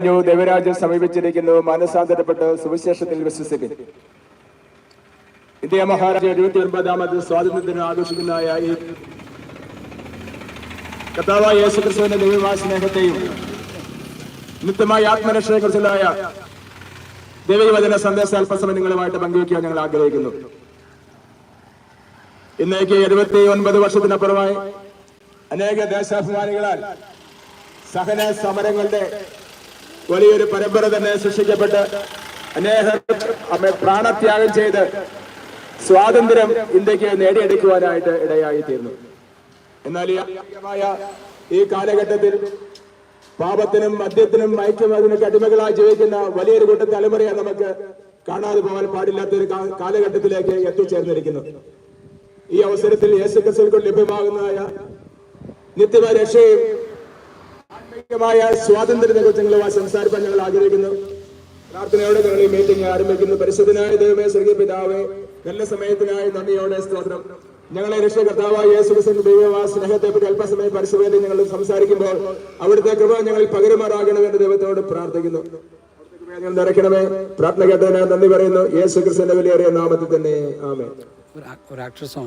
ദേവരാജൻ സമീപിച്ചിരിക്കുന്നു. മാനസാന്തരപ്പെട്ട് സുവിശേഷത്തിൽ വിശ്വസിക്കും. ഇന്ത്യ മഹാരാജ എഴുപത്തി ഒൻപതാമത് സ്വാതന്ത്ര്യത്തിന് ആഘോഷിക്കുന്നതായ ഈ കർത്താവായ യേശു ക്രിസ്തുവിന്റെ ദൈവമായ സ്നേഹത്തെയും നിത്യമായ ആത്മരക്ഷയെക്കുറിച്ചുള്ളതായ ദൈവവചന സന്ദേശ അല്പസമയം നിങ്ങളുമായിട്ട് പങ്കുവയ്ക്കാൻ ഞങ്ങൾ ആഗ്രഹിക്കുന്നു. ഇന്നേക്ക് എഴുപത്തി ഒൻപത് വർഷത്തിനപ്പുറമായി അനേക ദേശാഭിമാനികളാൽ സഹന സമരങ്ങളുടെ വലിയൊരു പരമ്പര തന്നെ സൃഷ്ടിക്കപ്പെട്ട് അനേകം പ്രാണത്യാഗം ചെയ്ത് സ്വാതന്ത്ര്യം ഇന്ത്യയ്ക്ക് നേടിയെടുക്കുവാനായിട്ട് ഇടയായി തീർന്നു എന്നാൽ ഈ കാലഘട്ടത്തിൽ പാപത്തിനും മദ്യത്തിനും മയക്കുമതിനൊക്കെ അടിമകളായി ജീവിക്കുന്ന വലിയൊരു കൂട്ടം തലമുറയെ നമുക്ക് കാണാതെ പോകാൻ പാടില്ലാത്ത ഒരു കാലഘട്ടത്തിലേക്ക് എത്തിച്ചേർന്നിരിക്കുന്നു. ഈ അവസരത്തിൽ യേശുക്രിസ്തുവിൽ ലഭ്യമാകുന്നതായ നിത്യമായ രക്ഷയും ആത്മീയമായ സ്വാതന്ത്ര്യ കുറിച്ച് നിങ്ങളുമായി സംസാരിക്കാൻ ഞങ്ങൾ ആഗ്രഹിക്കുന്നു. പ്രാർത്ഥനയോടെ ഞങ്ങൾ ഈ മീറ്റിംഗ് ആരംഭിക്കുന്നു. പരിശുദ്ധനായ ദൈവമേ സ്വർഗീയ പിതാവേ നല്ല സമയത്തിനായി നന്ദിയോടെ സ്തോത്രം. ഞങ്ങളെ രക്ഷകർത്താവായ യേശുക്രിസ്തു സ്നേഹത്തെ പറ്റി അല്പസമയം പരിശോധന ഞങ്ങൾ സംസാരിക്കുമ്പോൾ അവിടുത്തെ കൃപ ഞങ്ങൾ പകരുമാറാകണമെന്ന് ദൈവത്തോട് പ്രാർത്ഥിക്കുന്നു. ഞങ്ങൾ നിറയ്ക്കണമേ. പ്രാർത്ഥന കേട്ടതിന് നന്ദി പറയുന്നു. യേശു ക്രിസ്തുവിന്റെ വിലയേറിയ നാമത്തിൽ തന്നെ ആമേ ഒരു ആ- actress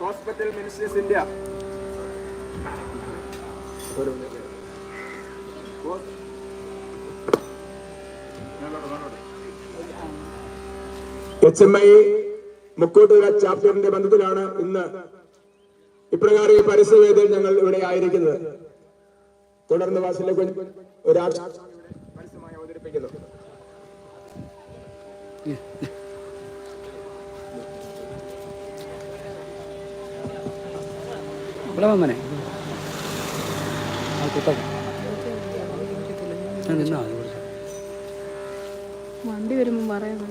hospital ministers India. H M I Mukkottukara ചാപ്റ്ററിന്റെ ബന്ധത്തിലാണ് ഇന്ന് ഇപ്രകാരം ഈ പരിസരവേദിയിൽ ഞങ്ങൾ ഇവിടെ ആയിരിക്കുന്നത്. തുടർന്ന് വാസിലെ ഒരു ആശ പരസ്യമായി അവതരിപ്പിക്കുന്നു. ഇവിടെ വന്നനെ ആ കൂട്ടം ഞാൻ നിന്നാ മതി കുറച്ച്. വണ്ടി വരുമ്പോ പറയണം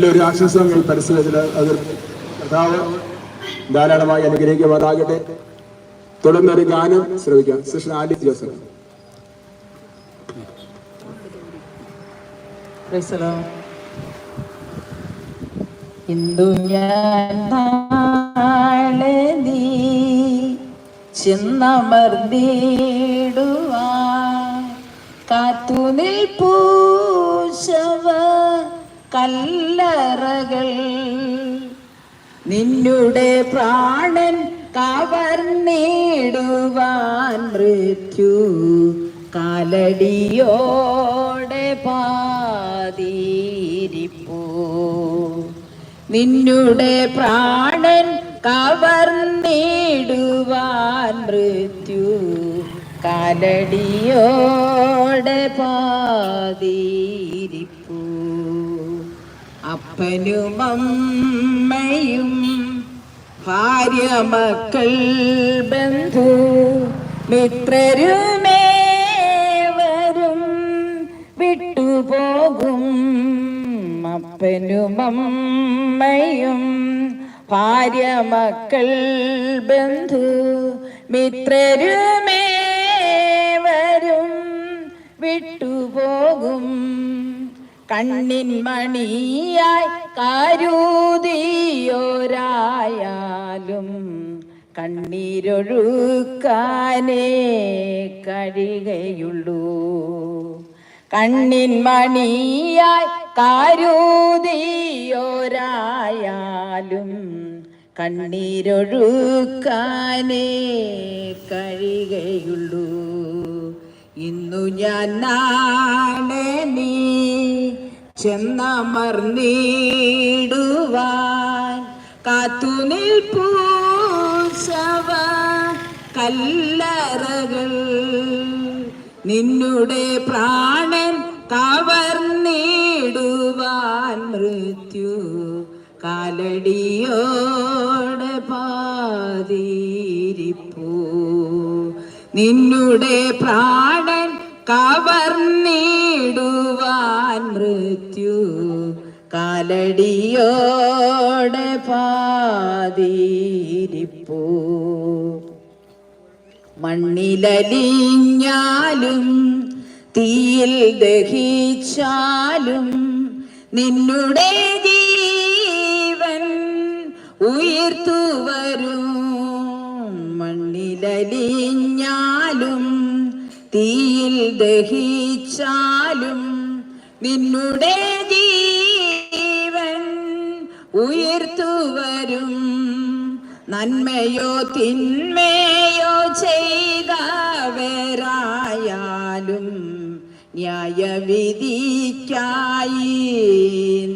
നല്ലൊരു ആശ്വാസം ഈ പരിസരത്തിൽ അത് കർത്താവ് ധാരാളമായി അനുഗ്രഹിക്കുമാറാകട്ടെ തുടർന്നൊരു ഗാനം ശ്രമിക്കാം സിസ്റ്റർ ആലി ജോസഫ്. ഇന്ദു കാത്തുനിൽ നിൽപ്പൂശവ കല്ലറകൾ. നിന്നുടെ പ്രാണൻ കവർന്നിടുവാൻ മൃത്യു. കാലടിയോടെ പാതിരിപ്പോ. നിന്നുടെ പ്രാണൻ കവർന്നിടുവാൻ മൃത്യു. കാലടിയോടെ പാതിരിപ്പൂ. അപ്പനും അമ്മയും ഭാര്യ മക്കൾ ബന്ധു മിത്രരുമേവരും വിട്ടുപോകും അപ്പനുമയും ഭാര്യ മക്കൾ ബന്ധു മിത്രരുമേവരും വിട്ടുപോകും കണ്ണിൻ മണിയായി കരുതിയോരായാലും കണ്ണീരൊഴുക്കാനേ കഴിയുള്ളൂ കണ്ണിൻ മണിയായി കരുതിയോരായാലും കണ്ണീരൊഴുക്കാനേ കഴിയുകയുള്ളൂ. ഇന്നു ഞാൻ നാളെ നീ ചെന്നമർന്നിടുവാൻ. കാത്തു നിൽപ്പൂ ശവ കല്ലറകൾ. നിന്നുടെ പ്രാണൻ കവർന്നിടുവാൻ മൃത്യു കാലടിയോടെ പാതിരിപ്പൂ നിന്നുടെ പ്രാണൻ കവർന്നിടുവാൻ മൃത്യു. കാലടിയോടെ പാതിരിപ്പൂ. മണ്ണിലലിഞ്ഞാലും തീയിൽ ദഹിച്ചാലും നിന്നുടെ ജീവൻ ഉയർത്തു വരും ദഹിച്ചാലും നിന്നുടെ ജീവൻ ഉയർത്തുവരും. നന്മയോ തിന്മയോ ചെയ്തവരായാലും ന്യായവിധിക്കായി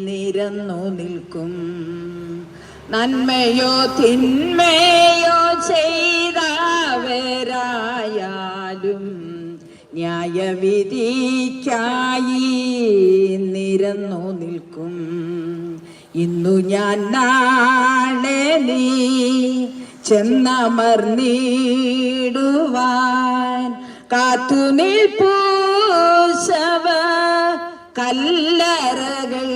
നിരന്നു നിൽക്കും. നന്മയോ തിന്മയോ ചെയ്തവരായാലും ന്യായവിധിക്കായി നിരന്നു നിൽക്കും. ഇന്നു ഞാൻ നാളെ നീ ചെന്നമർന്നിടുവാൻ. കാത്തു നിൽപ്പൂശവ കല്ലറകൾ.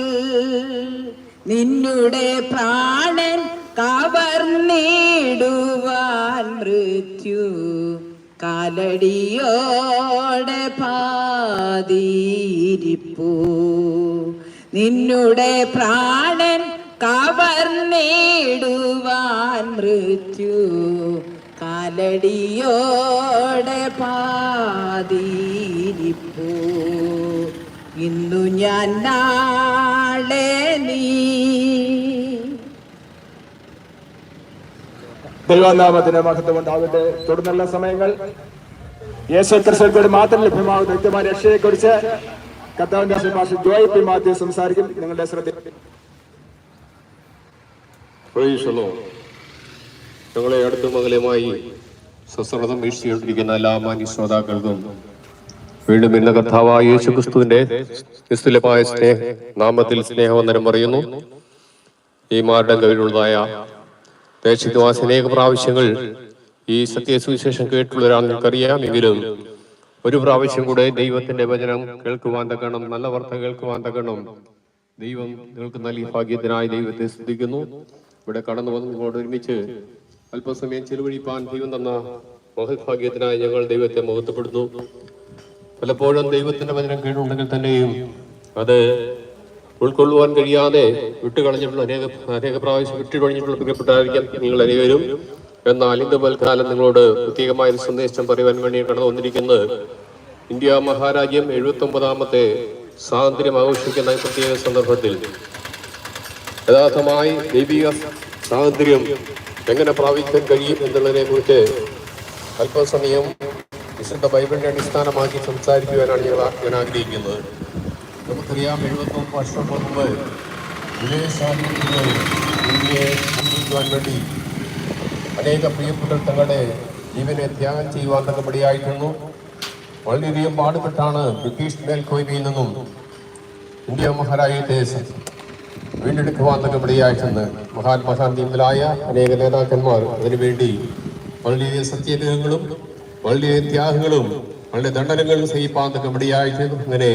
നിന്നുടെ പ്രാണൻ കവർന്നിടുവാൻ മൃത്യു കാലടിയോടെ പാതിരിപ്പൂ. നിന്നുടെ പ്രാണൻ കവർന്നിടുവാൻ മൃത്യു. കാലടിയോടെ പാതിരിപ്പൂ. ഇന്നു ഞാൻ നാളെ നീ ദൈവനാമത്തിന് മഹത്വം ഉണ്ടാവട്ടെ തുടർന്നുള്ള സമയങ്ങൾ യേശു ക്രിസ്തുക്കൂടി മാത്രം ലഭ്യമാകുന്ന വ്യക്തിമായ രക്ഷയെ കുറിച്ച് കർത്താവിന്റെ ഭാഷ ജോയ് പി മാത്യു സംസാരിക്കും. നിങ്ങളുടെ ശ്രദ്ധ ഞങ്ങളെ അടുത്ത അകലെമായി സശ്രദ്ധം വീക്ഷിച്ചുകൊണ്ടിരിക്കുന്ന എല്ലാ മാന്യ ശ്രോതാക്കൾക്കും വീണ്ടും ഇന്ന് കർത്താവായ യേശു ക്രിസ്തുവിന്റെ നിസ്തുലമായ സ്നേഹ നാമത്തിൽ സ്നേഹവന്ദനം പറയുന്നു. ഈ മാരുടെ കയ്യിലുള്ളതായ ദേശത്തുവാസ അനേക പ്രാവശ്യങ്ങൾ ഈ സത്യസുവിശേഷം നിങ്ങൾക്കറിയാം എങ്കിലും ഒരു പ്രാവശ്യം കൂടെ ദൈവത്തിന്റെ വചനം കേൾക്കുവാൻ തക്കണം നല്ല വാർത്ത കേൾക്കുവാൻ തക്കണം ദൈവം നിങ്ങൾക്ക് നൽകി ഭാഗ്യത്തിനായി ദൈവത്തെ ശ്രദ്ധിക്കുന്നു ഇവിടെ കടന്നു വന്ന് നിങ്ങളോട് ഒരുമിച്ച് അല്പസമയം ചെലവഴിപ്പാൻ ദൈവം തന്ന മഹത്ഭാഗ്യത്തിനായി ഞങ്ങൾ ദൈവത്തെ മുഖത്തപ്പെടുന്നു പലപ്പോഴും ദൈവത്തിന്റെ വചനം കേട്ടുണ്ടെങ്കിൽ തന്നെയും അത് ഉൾക്കൊള്ളുവാൻ കഴിയാതെ വിട്ടുകളഞ്ഞിട്ടുള്ള അനേക അനേക പ്രാവശ്യം വിട്ടുകളഞ്ഞിട്ടുള്ള പ്രിയപ്പെട്ടായിരിക്കാം നിങ്ങൾ അനേകരും. എന്നാൽ ഇന്ന് പൽക്കാലം നിങ്ങളോട് പ്രത്യേകമായ ഒരു സന്ദേശം പറയുവാൻ വേണ്ടി കടന്നു വന്നിരിക്കുന്നത് ഇന്ത്യ മഹാരാജ്യം എഴുപത്തി ഒമ്പതാമത്തെ സ്വാതന്ത്ര്യം ആഘോഷിക്കുന്ന പ്രത്യേക സന്ദർഭത്തിൽ യഥാർത്ഥമായി ദൈവിക സ്വാതന്ത്ര്യം എങ്ങനെ പ്രാപിക്കാൻ കഴിയും എന്നുള്ളതിനെ കുറിച്ച് അല്പസമയം വിശുദ്ധ ബൈബിളിനെ അടിസ്ഥാനമാക്കി സംസാരിക്കുവാനാണ് ഞാൻ ഞാൻ ആഗ്രഹിക്കുന്നത്. നമുക്കറിയാം എഴുപത്തൊന്ന് വർഷം മുമ്പ് വിജയസ്വാമികൾ ഇന്ത്യയെ സംരക്ഷിക്കുവാൻ വേണ്ടി അനേക പ്രിയപ്പെട്ട തങ്ങളുടെ ജീവനെ ത്യാഗം ചെയ്യുവാൻ നടപടിയായിരുന്നു വളരെയധികം പാടുപെട്ടാണ് ബ്രിട്ടീഷ് മേൽക്കോയ്മയിൽ നിന്നും ഇന്ത്യ മഹാരാജ്യത്തെ വീണ്ടെടുക്കുവാൻ വീണ്ടെടുക്കുവാൻ മഹാത്മാഗാന്ധി മുതലായ അനേക നേതാക്കന്മാർ അതിനുവേണ്ടി വളരെയധികം സത്യഗ്രഹങ്ങളും വളരെയധികം ത്യാഗങ്ങളും വളരെ ദണ്ഡനങ്ങളും സഹിപ്പാൻ തക്കപടിയായിട്ട് അങ്ങനെ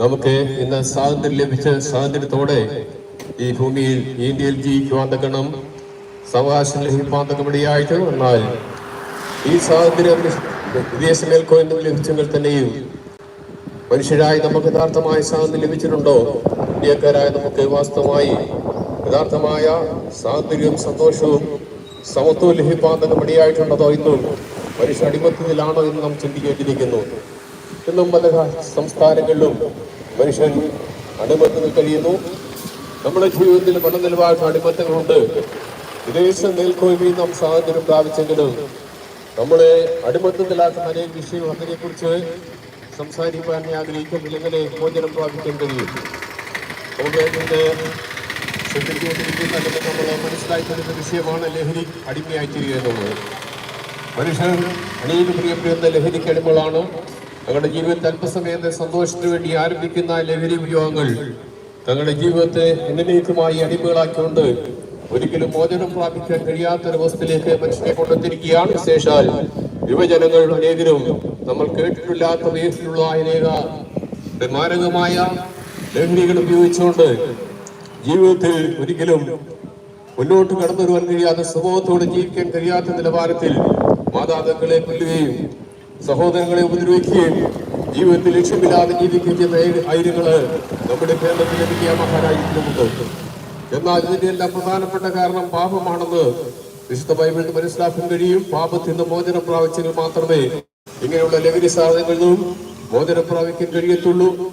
നമുക്ക് ഇന്ന് സ്വാതന്ത്ര്യം ലഭിച്ച സ്വാതന്ത്ര്യത്തോടെ ഈ ഭൂമിയിൽ ഇന്ത്യയിൽ ജീവിക്കുവാൻ തക്കണം സവകാശം ലഭിക്കാൻ തക്കപടിയായിട്ട് എന്നാൽ ഈ സ്വാതന്ത്ര്യം വിദേശ മേൽക്കോയ്മ ലഭിച്ചെങ്കിൽ തന്നെയും മനുഷ്യരായി നമുക്ക് യഥാർത്ഥമായ സ്വാതന്ത്ര്യം ലഭിച്ചിട്ടുണ്ടോ? ഇന്ത്യക്കാരായ നമുക്ക് വാസ്തവമായി യഥാർത്ഥമായ സ്വാതന്ത്ര്യവും സന്തോഷവും സമത്വവും ലഭിക്കാൻ തന്നെ മടിയായിട്ടുണ്ടോ ഇന്നും മനുഷ്യ അടിമത്തത്തിലാണോ എന്ന് നാം ചിന്തിക്കേണ്ടിയിരിക്കുന്നു? ഇന്നും പല സംസ്ഥാനങ്ങളിലും മനുഷ്യൻ അടിമത്തത്തിൽ കഴിയുന്നു നമ്മുടെ ജീവിതത്തിൽ പല നിലവാര അടിമത്തങ്ങളുണ്ട്. വിദേശ മേൽക്കോയ്മയും നാം സാഹചര്യം പ്രാപിച്ചെങ്കിലും നമ്മളെ അടിമത്തത്തിലാക്കുന്ന അനേക വിഷയങ്ങൾ അതിനെക്കുറിച്ച് സംസാരിക്കാൻ ഞാൻ ആഗ്രഹിക്കുന്നില്ല എങ്ങനെ മോചനം പ്രാപിക്കാൻ കഴിയും നമുക്ക് ഇതിന്റെ ശ്രദ്ധിച്ചുകൊണ്ടിരിക്കുന്ന നമ്മൾ മനസ്സിലാക്കുന്ന വിഷയമാണ് ലഹരി അടിമയായിത്തീരുക എന്നുള്ളത്. മനുഷ്യൻ അനേക പ്രിയപ്പെടുന്ന ലഹരിക്ക് അടിമകളാണ്. തങ്ങളുടെ ജീവിതത്തെ അല്പസമയത്തെ സന്തോഷത്തിന് വേണ്ടി ആരംഭിക്കുന്ന ലഹരി ഉപയോഗങ്ങൾ തങ്ങളുടെ ജീവിതത്തെ എന്നേക്കുമായി അടിമകളാക്കിക്കൊണ്ട് ഒരിക്കലും മോചനം പ്രാപിക്കാൻ കഴിയാത്തൊരവസ്ഥയിലേക്ക് മനുഷ്യനെ കൊണ്ടെത്തിരിക്കുകയാണ് വിശേഷാൽ യുവജനങ്ങൾ അനേകരും നമ്മൾ കേട്ടിട്ടില്ലാത്ത വിധത്തിലുള്ള അനേക മാരകമായ ലഹരികൾ ഉപയോഗിച്ചുകൊണ്ട് ജീവിതത്തിൽ ഒരിക്കലും മുന്നോട്ട് കടന്നു വരുവാൻ കഴിയാത്ത സമൂഹത്തോട് ജീവിക്കാൻ കഴിയാത്ത നിലവാരത്തിൽ മാതാപിതാക്കളെ കൊല്ലുകയും സഹോദരങ്ങളെ ഉപദ്രവിക്കുകയും ജീവിതത്തിൽ ലക്ഷ്യമില്ലാതെ ജീവിക്കുന്ന ആയിര- നമ്മുടെ കേരളത്തിൽ ലഭിക്കുക മഹാരാജ്യത്തിലുമുണ്ട് എന്നാൽ ഇതിന്റെ എല്ലാം പ്രധാനപ്പെട്ട കാരണം പാപമാണെന്ന് വിശുദ്ധ ബൈബിളിൽ മനസ്സിലാക്കാൻ കഴിയും. പാപത്തിൽ നിന്ന് മോചനം പ്രാപിച്ചെങ്കിൽ മാത്രമേ ഇങ്ങനെയുള്ള ലഹരി സാധനങ്ങളിൽ നിന്നും മോചനം പ്രാപിക്കാൻ കഴിയത്തുള്ളൂ.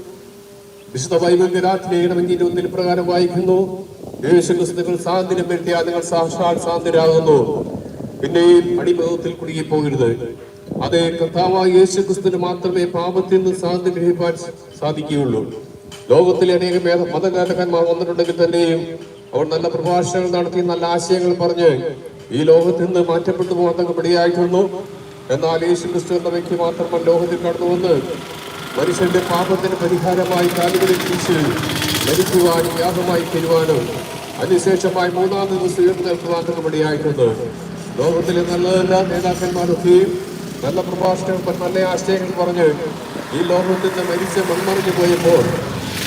വിശുദ്ധ ബൈബിൾ ഗലാത്തിലേഖനമെങ്കിൽ ഒന്നിന് പ്രകാരം വായിക്കുന്നു. ക്രിസ്തുക്കൾ സ്വാതന്ത്ര്യം വരുത്തിയാൽ നിങ്ങൾ സാക്ഷാൽ സ്വാതന്ത്ര്യരാകുന്നു പിന്നെയും അടിമതത്തിൽ കുടുങ്ങി പോകരുത് അത് കർത്താവായ യേശു ക്രിസ്തുവിന് മാത്രമേ പാപത്തിൽ നിന്ന് സ്വാതന്ത്ര്യം ലഭിക്കാൻ സാധിക്കുകയുള്ളൂ. ലോകത്തിലെ അനേക മതകാരകന്മാർ വന്നിട്ടുണ്ടെങ്കിൽ തന്നെയും അവർ നല്ല പ്രഭാഷണങ്ങൾ നടത്തി നല്ല ആശയങ്ങൾ പറഞ്ഞ് ഈ ലോകത്തിൽ നിന്ന് മാറ്റപ്പെട്ടു പോകാൻ തക്കപടിയായിരുന്നു എന്നാൽ യേശു ക്രിസ്തു എന്ന വ്യക്തി മാത്രമാണ് ലോകത്തിൽ കടന്നു വന്ന് മനുഷ്യന്റെ പാപത്തിന് പരിഹാരമായി കാലുകളിൽ തിരിച്ച് മരിക്കുവാനും യാഗമായി തരുവാനും അതിനുശേഷമായി മൂന്നാം ദിവസം ഉയർന്നു നിൽക്കുവാൻ തക്കപടിയായിട്ടുണ്ട് ലോകത്തിലെ നല്ല നേതാക്കന്മാരൊക്കെയും നല്ല പ്രഭാഷണം നല്ല ആശയങ്ങൾ പറഞ്ഞ് ഈ ലോകത്തിൽ നിന്ന് മരിച്ച് മൺമറിഞ്ഞു പോയപ്പോൾ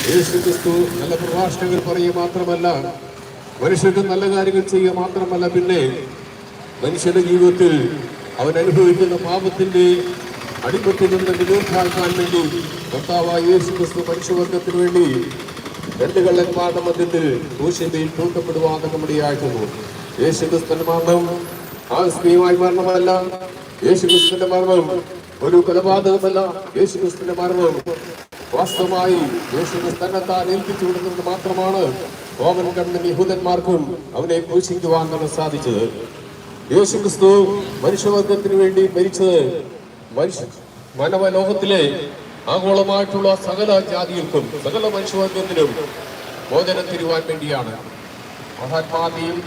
യേശു ക്രിസ്തു നല്ല പ്രഭാഷണങ്ങൾ പറയുക മാത്രമല്ല മനുഷ്യർക്ക് നല്ല കാര്യങ്ങൾ ചെയ്യുക മാത്രമല്ല പിന്നെ മനുഷ്യന്റെ ജീവിതത്തിൽ അവൻ അനുഭവിക്കുന്ന പാപത്തിന്റെ അടിമത്തിൽ നിന്ന് വിരോധാക്കാൻ വേണ്ടി കർത്താവായ യേശു ക്രിസ്തു മനുഷ്യവർഗത്തിന് വേണ്ടി രണ്ട് കള്ളന്മാരുടെ മധ്യത്തിൽ ക്രൂശിന്റെയിൽ തൂക്കപ്പെടുവാൻ തക്കമടിയായിരുന്നു യേശു ക്രിസ്തു മരണം ആകസ്മികമായി മരണമല്ല യേശു മരണവും മരണം ഒരു കൊലപാതകമല്ല യേശുക്രിസ്തുവിന്റെ മരണവും മരണം വാസ്തവമായി യേശു ക്രിസ്തു തന്നെത്താൻ ഏൽപ്പിച്ചു കൊടുക്കുന്നത് മാത്രമാണ്. റോമൻ കണ്ണൻ യഹൂദന്മാർക്കും അവനെ ക്രൂശിക്കുവാൻ നമ്മൾ സാധിച്ചത്. യേശുക്രിസ്തു മനുഷ്യവർഗത്തിന് വേണ്ടി മരിച്ചത് മനുഷ്യ മനവലോകത്തിലെ ആഗോളമായിട്ടുള്ള സകല ജാതികൾക്കും സകല മനുഷ്യവർഗത്തിനും മോചനം തരുവാൻ വേണ്ടിയാണ്. മഹാത്മാതിയും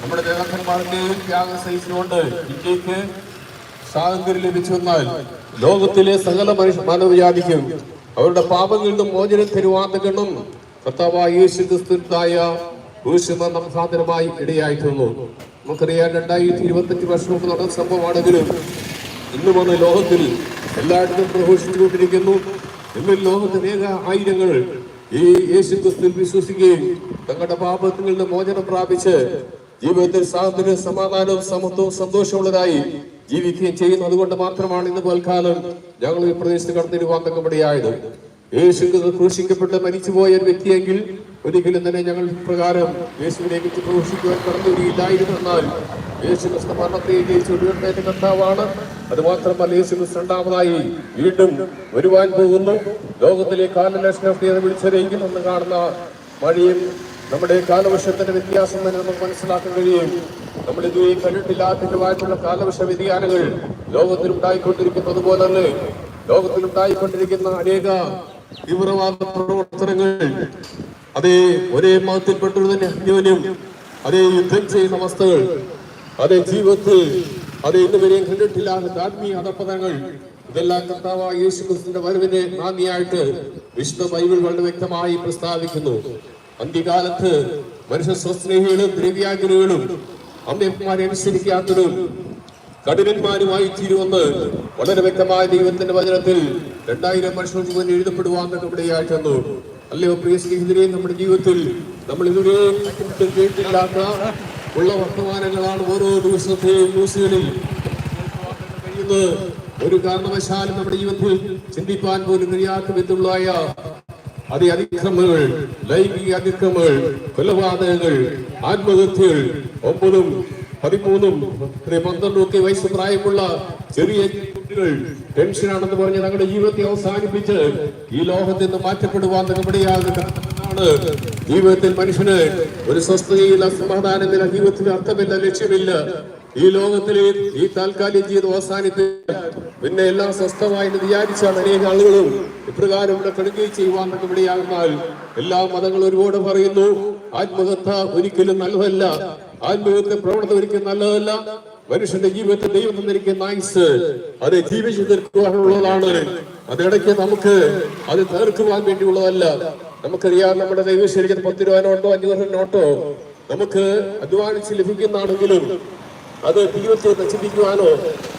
നമ്മുടെ ദേവന്മാരുടെയും ത്യാഗം സഹിച്ചുകൊണ്ട് ഇന്ത്യയ്ക്ക് സ്വാതന്ത്ര്യം ലഭിച്ചു ലോകത്തിലെ സകല മനുഷ്യ മാനവജാതിക്കും അവരുടെ പാപങ്ങളിൽ നിന്നും മോചനം തരുവാൻ തകണം കർത്താവായ യേശു ക്രിസ്തുത്തായ ക്രൂശുമരണം സാധനമായി ഇടയായിട്ടുണ്ട് നമുക്കറിയാം രണ്ടായിരത്തി ഇരുപത്തഞ്ച് വർഷം മുമ്പ് നടന്ന സംഭവമാണെങ്കിലും ഇന്ന് വന്ന് ലോകത്തിൽ എല്ലായിടത്തും പ്രഘോഷിച്ചുകൊണ്ടിരിക്കുന്നു. ഇന്ന് ലോകത്ത് അനേക ആയിരങ്ങൾ ഈ യേശു ക്രിസ്തു വിശ്വസിക്കുകയും തങ്ങളുടെ പാപത്തിൽ നിന്ന് മോചനം പ്രാപിച്ച് ജീവിതത്തിൽ സ്വാതന്ത്ര്യം സമാധാനവും സമത്വവും സന്തോഷമുള്ളതായി ജീവിക്കുകയും ചെയ്യുന്നു അതുകൊണ്ട് മാത്രമാണ് ഇന്ന് പോൽക്കാലം ഞങ്ങൾ ഈ പ്രദേശത്ത് കടന്നിരുവാൻ തക്കപടിയായത്. യേശു ക്രൂശിക്കപ്പെട്ട് മരിച്ചുപോയ ഒരു വ്യക്തിയെങ്കിൽ ഒരിക്കലും തന്നെ ഞങ്ങൾ പ്രകാരം യേശുവിനെ കുറിച്ച് പ്രവേശിക്കുവാൻ കടന്നു വരികയില്ലായിരുന്നു എന്നാൽ യേശു ക്രിസ്തു മരണത്തെ ജയിച്ചു ഉയർത്തേറ്റ കർത്താവാണ്. അത് മാത്രമല്ല യേശു ക്രിസ്തു രണ്ടാമതായി വീണ്ടും വരുവാൻ പോകുന്നു. ലോകത്തിലെ കാലലക്ഷണത്തെ വിളിച്ചറിയിക്കും ഒന്ന് കാണുന്ന മഴയും നമ്മുടെ കാലവർഷത്തിന്റെ വ്യത്യാസം തന്നെ നമുക്ക് മനസ്സിലാക്കാൻ കഴിയും. നമ്മൾ ഇതുവരെ കണ്ടിട്ടില്ലാത്തതുമായിട്ടുള്ള കാലവർഷ വ്യതിയാനങ്ങൾ ലോകത്തിൽ ഉണ്ടായിക്കൊണ്ടിരിക്കുന്നത് പോലെ തന്നെ ലോകത്തിൽ ഉണ്ടായിക്കൊണ്ടിരിക്കുന്ന അനേക തീവ്രവാദ പ്രവർത്തനങ്ങൾ അതേ ഒരേ മതത്തിൽപ്പെട്ടത് തന്നെ അന്യോന്യം അതേ യുദ്ധം ചെയ്യുന്ന അവസ്ഥകൾ അതേ ജീവിതത്തിൽ അത് ഇന്നുവരെയും കണ്ടിട്ടില്ലാത്ത ആത്മീയ അധപ്പതങ്ങൾ ഇതെല്ലാം കർത്താവായ യേശു ക്രിസ്തുവിന്റെ വരവിന്റെ നാന്ദിയായിട്ട് വിശുദ്ധ ബൈബിൾ വളരെ വ്യക്തമായി പ്രസ്താവിക്കുന്നു. അന്ത്യകാലത്ത് മനുഷ്യ സ്വസ്നേഹികളും ദ്രവ്യാഗ്രഹികളും അമ്മയപ്പന്മാരെ അനുസരിക്കാത്തതും കഠിനന്മാരുമായി തീരുമെന്ന് വളരെ വ്യക്തമായ ദൈവത്തിന്റെ വചനത്തിൽ രണ്ടായിരം വർഷം ജീവൻ എഴുതപ്പെടുവാൻ ഇവിടെയായിട്ടെന്നു അല്ലയോ പ്രിയ സ്നേഹിതരെ നമ്മുടെ ജീവിതത്തിൽ നമ്മൾ ഇതുവരെ ഉള്ള വർത്തമാനങ്ങളാണ് ഓരോ ദിവസത്തെയും ന്യൂസുകളിൽ കഴിയുന്നത്. ഒരു കാരണവശാലും നമ്മുടെ ജീവിതത്തിൽ ചിന്തിപ്പാൻ പോലും കഴിയാത്ത വിധമുള്ളതായ അതേ അതിക്രമങ്ങൾ ലൈംഗിക അതിക്രമങ്ങൾ കൊലപാതകങ്ങൾ ആത്മഹത്യകൾ ഒമ്പതും പതിമൂന്നും പന്ത്രണ്ടും ഒക്കെ വയസ്സ് പ്രായമുള്ള ചെറിയ കുട്ടികൾ ടെൻഷനാണെന്ന് പറഞ്ഞ് തങ്ങളുടെ ജീവിതത്തെ അവസാനിപ്പിച്ച് ഈ ലോകത്തിൽ നിന്ന് മാറ്റപ്പെടുവാൻ നമ്മുടെയാണ് ജീവിതത്തിൽ മനുഷ്യന് ഒരു സ്വസ്ഥതയില്ല സമാധാനമില്ല ജീവിതത്തിന് അർത്ഥമില്ല ലക്ഷ്യമില്ല ഈ ലോകത്തിൽ ഈ താൽക്കാലിക ജീവിതം അവസാനിപ്പിച്ച് പിന്നെ എല്ലാം സ്വസ്ഥമായി എന്ന് വിചാരിച്ചാണ് അനേക ആളുകളും ഇപ്രകാരം ഇവിടെ കടുകയും ചെയ്യുവാൻ ഇവിടെയാകുന്നാൽ എല്ലാ മതങ്ങളും ഒരുപാട് പറയുന്നു ആത്മഹത്യ ഒരിക്കലും നല്ലതല്ല. ആത്മഹത്യ പ്രവണത ഒരിക്കലും നല്ലതല്ല. മനുഷ്യന്റെ ജീവിതത്തിൽ ദൈവം തന്നിരിക്കുന്ന ആയുസ് അത് ജീവിച്ചു തീർക്കുവാനുള്ളതാണ്. അതിടയ്ക്ക് നമുക്ക് അത് തീർക്കുവാൻ വേണ്ടിയുള്ളതല്ല. നമുക്കറിയാം നമ്മുടെ ദൈവം ശരിക്കും പത്ത് രൂപ നോട്ടോ അഞ്ചു നോട്ടോ. നമുക്ക് അധ്വാനിച്ച് ലഭിക്കുന്നതാണെങ്കിലും അത് ജീവിതത്തെ നശിപ്പിക്കുവാനോ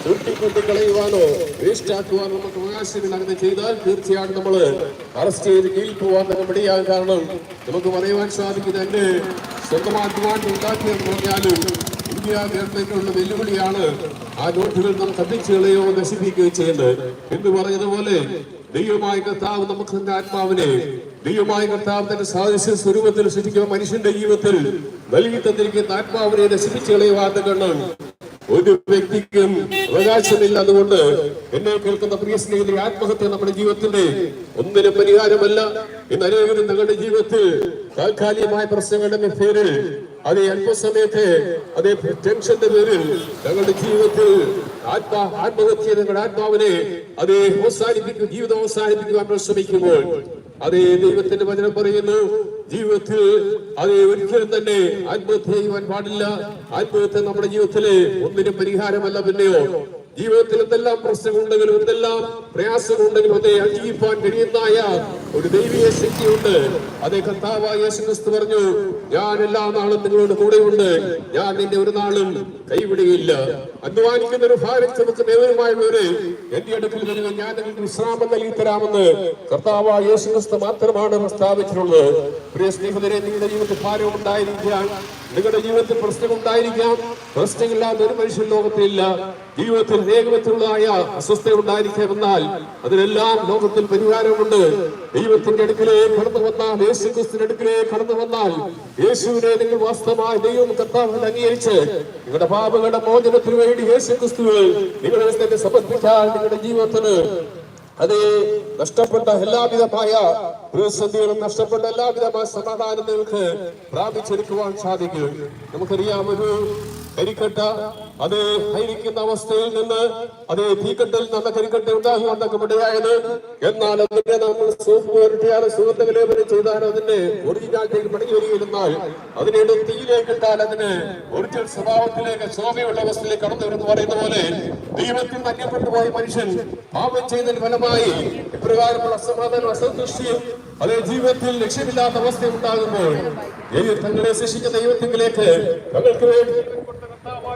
ചുരുട്ടിക്കൂട്ടി കളയുവാനോ വേസ്റ്റ് ആക്കുവാനോ നമുക്ക് അവകാശമില്ല. അങ്ങനെ ചെയ്താൽ തീർച്ചയായും നമ്മൾ അറസ്റ്റ് ചെയ്ത് കീഴിൽ പോവാൻ നമ്മുടെയാകും കാരണം നമുക്ക് പറയുവാൻ സാധിക്കുന്നത് എന്റെ സ്വന്തം അധ്വാനം ഉണ്ടാക്കിയെന്ന് പറഞ്ഞാലും ഇന്ത്യ ഗവൺമെന്റിനുള്ള വെല്ലുവിളിയാണ് ആ നോട്ടുകൾ നാം കത്തിച്ചു കളയോ നശിപ്പിക്കുകയോ ചെയ്യുന്നത്. എന്ന് പറഞ്ഞതുപോലെ ദൈവമായ കർത്താവ് നമുക്ക് തന്റെ ആത്മാവിനെ ദൈവമായ കർത്താവ് തന്റെ സാദൃശ്യ സ്വരൂപത്തിൽ സൃഷ്ടിക്കുന്ന മനുഷ്യന്റെ ജീവിതത്തിൽ നൽകി തന്നിരിക്കുന്ന ആത്മാവിനെ നശിപ്പിച്ചു കളയുവാത്ത ഒരു വ്യക്തിക്കും അവകാശമില്ല അതുകൊണ്ട് എന്നെ കേൾക്കുന്ന പ്രിയ സ്നേഹിതരെ ആത്മഹത്യ നമ്മുടെ ജീവിതത്തിന്റെ ഒന്നിനും പരിഹാരമല്ല ഇന്ന് അനേകരും നിങ്ങളുടെ ജീവിതത്തിൽ താൽക്കാലികമായ പ്രശ്നങ്ങളുടെ പേരിൽ അതേ അല്പസമയത്തെ അതേ ടെൻഷന്റെ പേരിൽ ഞങ്ങളുടെ ജീവിതത്തിൽ ആത്മാ ആത്മഹത്യ നിങ്ങളുടെ ആത്മാവിനെ അതേ അവസാനിപ്പിക്കും ജീവിതം അവസാനിപ്പിക്കുവാൻ ശ്രമിക്കുമ്പോൾ അതേ ദൈവത്തിന്റെ വചനം പറയുന്നു. ജീവിതത്തിൽ അതേ ഒരിക്കലും തന്നെ ആത്മഹത്യ ചെയ്യുവാൻ പാടില്ല. ആത്മഹത്യ നമ്മുടെ ജീവിതത്തിലെ ഒന്നിനും പരിഹാരമല്ല പിന്നെയോ. ജീവിതത്തിൽ എന്തെല്ലാം പ്രശ്നങ്ങളുണ്ടെങ്കിലും എന്തെല്ലാം പ്രയാസങ്ങളുണ്ടെങ്കിലും അതെ അതിജീവിപ്പാൻ കഴിയുന്നതായ ഒരു ദൈവിക ശക്തിയുണ്ട്. അതേ കർത്താവായ യേശുക്രിസ്തു പറഞ്ഞു ഞാൻ എല്ലാ നാളും നിങ്ങളോട് കൂടെയുണ്ട്. ഞാൻ നിന്റെ ഒരു നാളും കൈവിടുകയില്ല. അധ്വാനിക്കുന്ന ഒരു ഭാരം നമുക്ക് നേതൃമായുള്ളവര് എന്റെ അടുക്കൽ വരുന്ന ഞാൻ നിങ്ങൾക്ക് വിശ്രാമം നൽകി തരാമെന്ന് കർത്താവായ യേശു ക്രിസ്തു മാത്രമാണ് പ്രസ്താവിച്ചിട്ടുള്ളത്. പ്രിയ സ്നേഹിതരെ നിങ്ങളുടെ ജീവിതത്തിൽ ഭാരം ഉണ്ടായിരിക്കാം. നിങ്ങളുടെ ജീവിതത്തിൽ പ്രശ്നം ഉണ്ടായിരിക്കാം. പ്രശ്നമില്ലാത്ത ഒരു മനുഷ്യൻ ലോകത്തിലില്ല. ജീവിതത്തിൽ വേഗത്തിലുള്ളതായ അസ്വസ്ഥ ഉണ്ടായിരിക്കാം എന്നാൽ അതിനെല്ലാം ലോകത്തിൽ പരിഹാരമുണ്ട്. ദൈവത്തിന്റെ അടുക്കിലേ കടന്നു വന്നാൽ യേശു ക്രിസ്തുവിന്റെ അടുക്കിലേ കടന്നു വന്നാൽ യേശുവിനെ നിങ്ങൾ വാസ്തവമായ ദൈവം കർത്താവിനെ അംഗീകരിച്ച് നിങ്ങളുടെ പാപങ്ങളുടെ മോചനത്തിന് വേണ്ടി യേശു ക്രിസ്തുവിൽ നിങ്ങളെ സമർപ്പിച്ചാൽ നിങ്ങളുടെ ജീവിതത്തിന്. അത് നഷ്ടപ്പെട്ട എല്ലാവിധമായ പ്രതിസന്ധികളും നഷ്ടപ്പെട്ട എല്ലാവിധമായ സമാധാനം നിങ്ങൾക്ക് പ്രാപിച്ചെടുക്കുവാൻ സാധിക്കും. നമുക്കറിയാം ഒരു കരിക്കട്ട അത് ഹരിക്കുന്ന അവസ്ഥയിൽ നിന്ന് അത് തീക്കട്ടിൽ നിന്ന് കരിക്കട്ട ഉണ്ടാകുവാൻ ഇടയായത് എന്നാൽ അതിനെ നമ്മൾ സോപ്പ് പുരട്ടിയാലും സുഗന്ധ ലേപനം ചെയ്താലും അതിന്റെ ഒറിജിനാലിറ്റിക്ക് മടങ്ങി വരികയിരുന്നാൽ അതിനെ തീയിലേക്ക് ഇട്ടാൽ അതിന് ഒറിജിനൽ സ്വഭാവത്തിലേക്ക് ശോഭയുള്ള അവസ്ഥയിലേക്ക് കടന്നു വരുന്ന പറയുന്ന പോലെ ദൈവത്തിൽ മന്യപ്പെട്ടു പോയ മനുഷ്യൻ പാപം ചെയ്തതിന് ഫലമായി ഇപ്രകാരമുള്ള അസമാധാനം അസന്തുഷ്ടിയും അതേ ജീവിതത്തിൽ ലക്ഷ്യമില്ലാത്ത അവസ്ഥ ഉണ്ടാകുമ്പോൾ തങ്ങളെ ശിക്ഷിച്ച ദൈവത്തിലേക്ക് തങ്ങൾക്ക് വേണ്ടി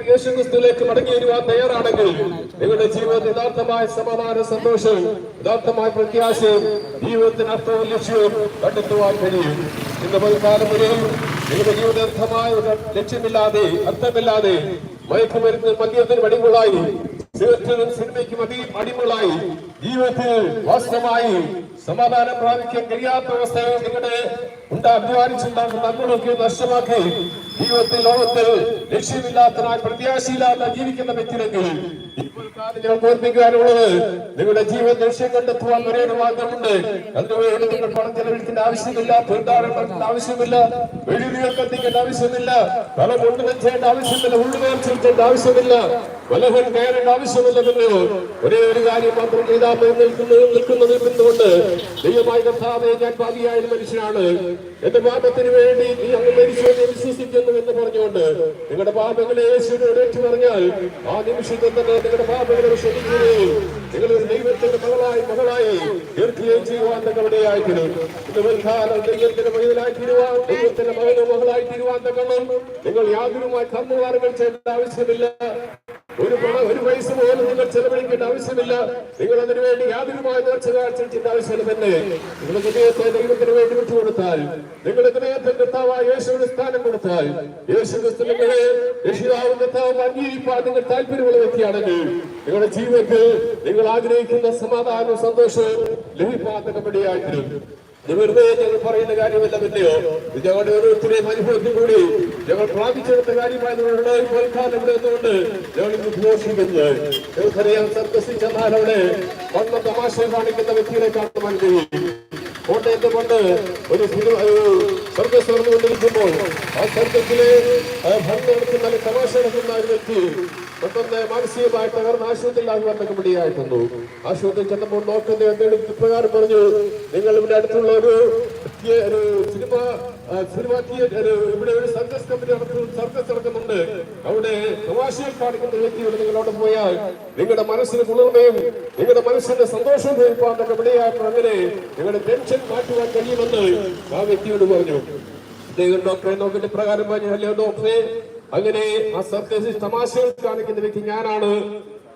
യേശുക്രിസ്തുവിലേക്ക് മടങ്ങി വരുവാൻ തയ്യാറാണെങ്കിൽ നിങ്ങളുടെ ജീവിതത്തിൽ യഥാർത്ഥമായ സമാധാന സന്തോഷവും യഥാർത്ഥമായ പ്രത്യാശയും ജീവിതത്തിന് അർത്ഥവും ലക്ഷ്യവും കണ്ടെത്തുവാൻ കഴിയും. ഇന്ന് പതിക്കാലം വരെയും നിങ്ങളുടെ ജീവിതാർത്ഥമായ ലക്ഷ്യമില്ലാതെ അർത്ഥമില്ലാതെ മയക്കുമരുന്ന് മദ്യത്തിന് അടിമകളായി സിഗരറ്റിനും സിനിമയ്ക്കും അതി അടിമകളായി ജീവിതത്തിൽ വാസ്തവമായി സമാധാനം പ്രാപിക്കാൻ കഴിയാത്ത അവസ്ഥയിൽ നിങ്ങളുടെ ഉണ്ട് അധ്വാനിച്ചുണ്ടാക്കുന്ന നന്മകളൊക്കെ നഷ്ടമാക്കി ജീവിതത്തിൽ ലോകത്തിൽ ലക്ഷ്യമില്ലാത്തതായി പ്രത്യാശയില്ലാത്ത ജീവിക്കുന്ന വ്യക്തിയെങ്കിൽ ഞങ്ങൾക്ക് ഓർമ്മിക്കാനുള്ളത് നിങ്ങളുടെ ജീവിത ലക്ഷ്യം കണ്ടെത്തുവാൻ ഒരേ ഒരു മാർഗമുണ്ട്. അതിനുവേണ്ടി നിങ്ങൾ പണം ചെലവഴിക്കേണ്ട ആവശ്യമില്ല തീർത്ഥാടനം ആവശ്യമില്ല വെളിവുകൾ കത്തിക്കേണ്ട ആവശ്യമില്ല തല കൊണ്ടുവൻ ചെയ്യേണ്ട ആവശ്യമില്ല ഉള്ളുവേർ ചെലുത്തേണ്ട ആവശ്യമില്ല വലഹൻ കയറേണ്ട ആവശ്യമില്ലെന്നല്ലോ ഒരേ ഒരു കാര്യം മാത്രം ചെയ്താൽ നിൽക്കുന്നത് നിൽക്കുന്നത് എന്തുകൊണ്ട് ദൈവമായി കർത്താവെ ഞാൻ പാതിയായ മനുഷ്യനാണ്. എന്റെ പാപത്തിന് വേണ്ടി നീ അങ്ങ് മരിച്ചു എന്ന് വിശ്വസിക്കുന്നു എന്ന് പറഞ്ഞുകൊണ്ട് നിങ്ങളുടെ പാപങ്ങളെ യേശുവിനോട് ഏറ്റു പറഞ്ഞാൽ ആ നിമിഷത്തിൽ തന്നെ നിങ്ങളുടെ പാപങ്ങളെ ക്ഷമിക്കുകയും നിങ്ങൾ ഒരു ദൈവത്തിന്റെ മകളായി മകളായി തീർക്കുകയും ചെയ്യുവാൻ നിങ്ങളുടെ മുൻകാലം ദൈവത്തിന്റെ മകനായി ദൈവത്തിന്റെ മകനോ മകളായി തീരുവാൻ നിങ്ങൾ യാതൊരുമായി കർമ്മവാരങ്ങൾ ചെയ്യേണ്ട ആവശ്യമില്ല. ഒരു ഒരു പൈസ പോലും നിങ്ങൾ ചെലവഴിക്കേണ്ട ആവശ്യമില്ല. നിങ്ങൾ അതിനു വേണ്ടി യാതൊരുമായ നേർച്ച കാഴ്ചയുടെ ആവശ്യമില്ല തന്നെ. നിങ്ങളുടെ ഹൃദയത്തെ ദൈവത്തിന് വേണ്ടി വിട്ടുകൊടുത്താൽ നിങ്ങളുടെ ഹൃദയത്തെ കർത്താവായ യേശുവിന് സ്ഥാനം കൊടുത്താൽ യേശു ക്രിസ്തു നിങ്ങളെ രക്ഷിതാവും കർത്താവും അംഗീകരിപ്പാൻ നിങ്ങൾ താല്പര്യമുള്ള വ്യക്തിയാണെങ്കിൽ നിങ്ങളുടെ ജീവിതത്തിൽ നിങ്ങൾ ആഗ്രഹിക്കുന്ന സമാധാനവും സന്തോഷവും ലഭിപ്പാത്തക്കപ്പെടിയായിത്തീരും ഇത് വെറുതെ ഞങ്ങൾ പറയുന്ന കാര്യമല്ല പിന്നെയോ? ഞങ്ങളുടെ ഓരോരുത്തരെയും അനുഭവത്തിൽ കൂടി ഞങ്ങൾ പ്രാപിച്ചെടുത്ത കാര്യമായതുകൊണ്ട് പോൽക്കാലം ഇവിടെ നിന്നുകൊണ്ട് ഞങ്ങൾ ഇന്ന് ഘോഷിക്കുന്നത് ഞങ്ങൾക്കറിയാം സർക്കസിൽ ചെന്നാൽ അവിടെ വന്ന തമാശ കാണിക്കുന്ന വ്യക്തികളെ കാണുവാൻ കഴിയും കോട്ടയത്ത് പണ്ട് ഒരു സർക്കസ് നടന്നുകൊണ്ടിരിക്കുമ്പോൾ ആ സർക്കസിലെ ഭംഗി നടത്തുന്ന അല്ലെങ്കിൽ തമാശ നടത്തുന്ന ഒരു വ്യക്തി പെട്ടെന്ന് മാനസികമായി തകർന്ന് ആശുപത്രിയിലാക്കി വന്നൊക്കെ പിടിയായിട്ടുന്നു ആശുപത്രിയിൽ ചെന്നപ്പോൾ നോക്കുന്ന എന്തെങ്കിലും ഇപ്രകാരം പറഞ്ഞു നിങ്ങൾ ഇവിടെ അടുത്തുള്ള ഒരു ഒരു സിനിമ സിനിമ തിയേറ്റർ ഇവിടെ ഒരു സർക്കസ് കമ്പനി നടത്തുന്ന സർക്കസ് നടക്കുന്നുണ്ട്. അവിടെ തമാശയിൽ കാണിക്കുന്ന വ്യക്തിയോട് നിങ്ങൾ അവിടെ പോയാൽ നിങ്ങളുടെ മനസ്സിന് കുളിർമയും നിങ്ങളുടെ മനസ്സിന്റെ സന്തോഷവും തീർപ്പാന്നൊക്കെ വിളിയാക്കും അങ്ങനെ നിങ്ങളുടെ ടെൻഷൻ മാറ്റുവാൻ കഴിയുമെന്ന് ആ വ്യക്തിയോട് പറഞ്ഞു. അദ്ദേഹം ഡോക്ടറെ നോക്കിയിട്ട് പ്രകാരം പറഞ്ഞു അല്ലയോ ഡോക്ടറെ അങ്ങനെ ആ സർക്കസ് തമാശകൾ കാണിക്കുന്ന വ്യക്തി ഞാനാണ്.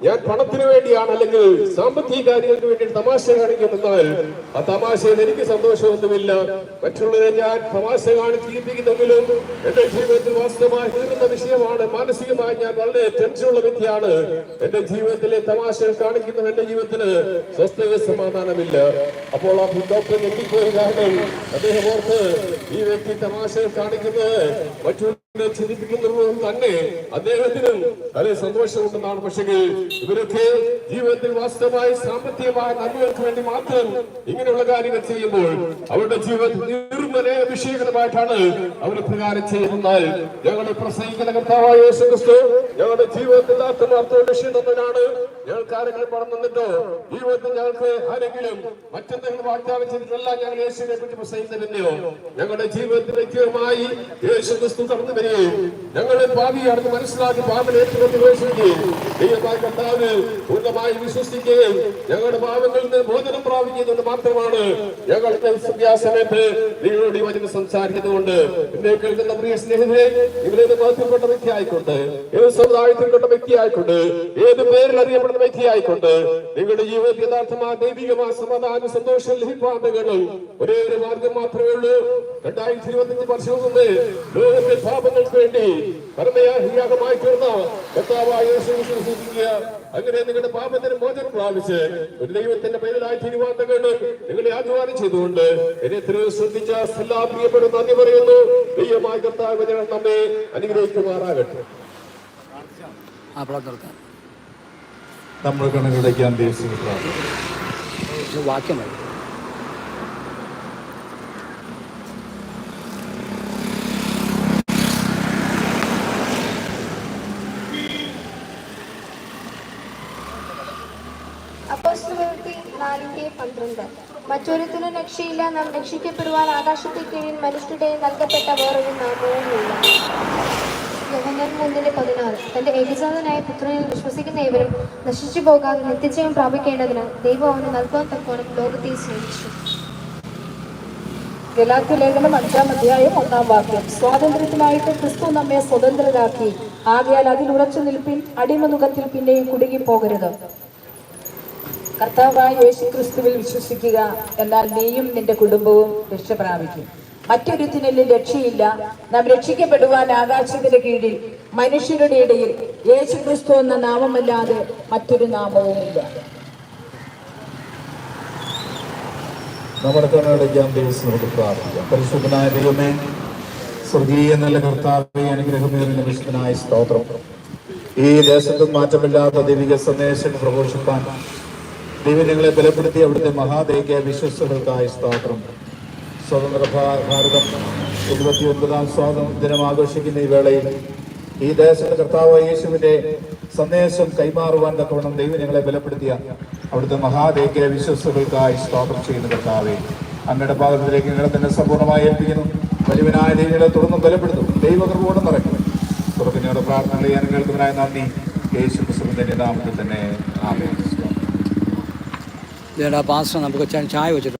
ഞാൻ പണത്തിന് വേണ്ടിയാണ് അല്ലെങ്കിൽ സാമ്പത്തിക കാര്യങ്ങൾക്ക് വേണ്ടി തമാശ കാണിക്കുമെന്നാൽ ആ തമാശയിൽ എനിക്ക് സന്തോഷമൊന്നുമില്ല. മറ്റുള്ളവരെ ഞാൻ തമാശ കാണിച്ചിരിപ്പിക്കുന്നെങ്കിലും എന്റെ ജീവിതത്തിൽ വാസ്തവമായി തീരുന്ന വിഷയമാണ്. മാനസികമായി ഞാൻ വളരെ ടെൻഷനുള്ള വ്യക്തിയാണ്. എന്റെ ജീവിതത്തിലെ തമാശകൾ കാണിക്കുന്ന എന്റെ ജീവിതത്തിന് സ്വസ്ഥത സമാധാനമില്ല. അപ്പോൾ ആ ഡോക്ടർ ഞെട്ടിപ്പോയി കാരണം അദ്ദേഹം ഓർത്ത് ഈ വ്യക്തി തമാശകൾ കാണിക്കുന്നത് മറ്റുള്ള ചിന്തിപ്പിക്കുന്നതും തന്നെ അദ്ദേഹത്തിനും വളരെ സന്തോഷമുണ്ടെന്നാണ്. പക്ഷേ ഇവരൊക്കെ ജീവിതത്തിൽ വാസ്തവമായി സാമ്പത്തികമായ നന്മകൾക്ക് വേണ്ടി മാത്രം ഇങ്ങനെയുള്ള കാര്യങ്ങൾ ചെയ്യുമ്പോൾ അവരുടെ ജീവിതത്തിൽ നിർമ്മല അവർ പ്രകാരം ചെയ്യുന്നത്. ഞങ്ങളെ പ്രസംഗിക്കുന്ന കർത്താവായ യേശു ഞങ്ങളുടെ ജീവിതത്തിൽ ആത്മാർത്ഥ ലക്ഷ്യം തന്നവനാണ് ഞങ്ങൾക്ക് ആരെങ്കിലും പണം തന്നിട്ടോ ജീവിതത്തിൽ ഞങ്ങൾക്ക് ആരെങ്കിലും മറ്റെന്തെങ്കിലും വാഗ്ദാനം ചെയ്തിട്ടല്ല ഞങ്ങൾ യേശുവിനെ പറ്റി പ്രസംഗിക്കുന്നില്ലയോ ഞങ്ങളുടെ ജീവിതത്തിൽ വ്യക്തിപരമായി യേശു കടന്നു ഞങ്ങളെ പാപിയാണെന്ന് മനസ്സിലാക്കി പാപം ഏറ്റുകൊണ്ട് ഘോഷിക്കുകയും ദൈവമായ കർത്താവ് പൂർണമായി വിശ്വസിക്കുകയും ഞങ്ങളുടെ പാപങ്ങളിൽ നിന്ന് മോചനം പ്രാപിക്കുന്നത് മാത്രമാണ് ഞങ്ങളുടെ സമയത്ത് നിങ്ങളോട് ഈ വചനം സംസാരിക്കുന്നതുകൊണ്ട്. എന്നെ കേൾക്കുന്ന പ്രിയ സ്നേഹിതരെ നിങ്ങളേത് ബോധ്യപ്പെട്ട വ്യക്തി ആയിക്കൊണ്ട് ഏത് സമുദായത്തിൽപ്പെട്ട വ്യക്തി ആയിക്കൊണ്ട് ഏത് പേരിൽ അറിയപ്പെടുന്ന വ്യക്തി ആയിക്കൊണ്ട് നിങ്ങളുടെ ജീവിതത്തിൽ യഥാർത്ഥമായ ദൈവികമായ സമാധാന സന്തോഷം ലഭിപ്പാണ്ടുകളും ഒരേ ഒരു മാർഗം മാത്രമേ ഉള്ളൂ. രണ്ടായിരത്തി ഇരുപത്തിയഞ്ച് വർഷം മുമ്പ് ലോകത്തെ പാപങ്ങൾക്ക് വേണ്ടി പരമയാഹിയാകമായി തീർന്ന കർത്താവായ അങ്ങനെ നിങ്ങളുടെ പാപത്തിന് മോചനം പ്രാപിച്ച് ഒരു ദൈവത്തിന്റെ പേരിലായി തിരുവാന്തകൾ നിങ്ങളെ ആഹ്വാനം ചെയ്തുകൊണ്ട് എന്നെ എത്രയോ ശ്രദ്ധിച്ച എല്ലാ പ്രിയപ്പെടും നന്ദി പറയുന്നു. ദൈവമായ കർത്താവ് വചനം നമ്മെ അനുഗ്രഹിക്കുമാറാകട്ടെ. നമ്മൾ കണക്കിടയ്ക്കാൻ ദേശീയ ഇത് അപ്പോസ്തലപ്രവൃത്തി നാലിന്റെ പന്ത്രണ്ട്. മറ്റൊരുത്തിനും രക്ഷയില്ല നാം രക്ഷിക്കപ്പെടുവാൻ ആകാശത്തെ കീഴിൽ മനുഷ്യരുടെ നൽകപ്പെട്ട വേറൊരു നാമവുമില്ല. യോഹന്നാൻ മൂന്നിന്റെ പതിനാറ്. തന്റെ ഏകജാതനായ പുത്രനിൽ വിശ്വസിക്കുന്ന ഏവരും നശിച്ചു പോകാതെ നിത്യജയം പ്രാപിക്കേണ്ടതിന് ദൈവം അവന് നൽകുവാൻ തക്കോണം ലോകത്തെ സ്നേഹിച്ചു. ഗലാത്യ ലേഖനം അഞ്ചാം അധ്യായം ഒന്നാം വാക്യം. സ്വാതന്ത്ര്യത്തിനായിട്ട് ക്രിസ്തു നമ്മെ സ്വതന്ത്രരാക്കി. ആകയാൽ അതിൽ ഉറച്ചു നിൽപ്പിൻ അടിമനുഖത്തിൽ പിന്നെയും കുടുങ്ങി പോകരുത് കർത്താവായ യേശു ക്രിസ്തുവിൽ വിശ്വസിക്കുക എന്നാൽ നീയും നിന്റെ കുടുംബവും രക്ഷ പ്രാപിക്കും മറ്റൊരുത്തിനും രക്ഷയില്ല. നാം രക്ഷിക്കപ്പെടുവാൻ ആകാശത്തിന്റെ കീഴിൽ മനുഷ്യരുടെ ഇടയിൽ യേശു ക്രിസ്തു എന്ന നാമമല്ലാതെ മറ്റൊരു നാമവുമില്ല നമ്മുടെ കണ്ണടയ്ക്കാൻ ദിവസം നമുക്ക് പ്രാർത്ഥിക്കാം. പരിശുദ്ധനായ ദൈവമേ സ്വർഗീയ നല്ല കർത്താവെ അനുഗ്രഹമേറിയ വിശുദ്ധനായ സ്തോത്രം. ഈ ദേശത്തും മാറ്റമില്ലാത്ത ദൈവിക സന്ദേശം പ്രഘോഷിപ്പാൻ ദൈവം ബലപ്പെടുത്തി അവിടുത്തെ മഹാദേവിക വിശ്വസ്തകൾക്കായ സ്തോത്രം. സ്വതന്ത്ര ഭാരതം ഇരുപത്തി ഒൻപതാം സ്വാതന്ത്ര്യ ദിനം ആഘോഷിക്കുന്ന ഈ വേളയിൽ ഈ ദേശത്തെ കർത്താവ് യേശുവിന്റെ സന്ദേശം കൈമാറുവാൻ തക്കവണ്ണം ദൈവം ഞങ്ങളെ ബലപ്പെടുത്തിയ അവിടുത്തെ മഹാദേവിക വിശ്വസ്തകൾക്കായി സ്തോത്രം ചെയ്യുന്ന കർത്താവെ അങ്ങയുടെ പാദത്തിലേക്ക് ഞങ്ങളെ തന്നെ സമ്പൂർണമായി ഏൽപ്പിക്കുന്നു. വലിയവനായ ദൈവങ്ങളെ തുടർന്നും ബലപ്പെടുത്തും. ദൈവകൃപോടെ നിറയ്ക്കും ഞങ്ങളുടെ പ്രാർത്ഥനകൾ ഞാൻ കേൾക്കുന്നതിനായ നന്ദി. യേശു ക്രിസ്തുവിന്റെ നാമത്തിൽ തന്നെ. ആമേൻ. ഇതേടാ പാസ്റ്റർ നമുക്ക് ചായ വെച്ചിട്ട്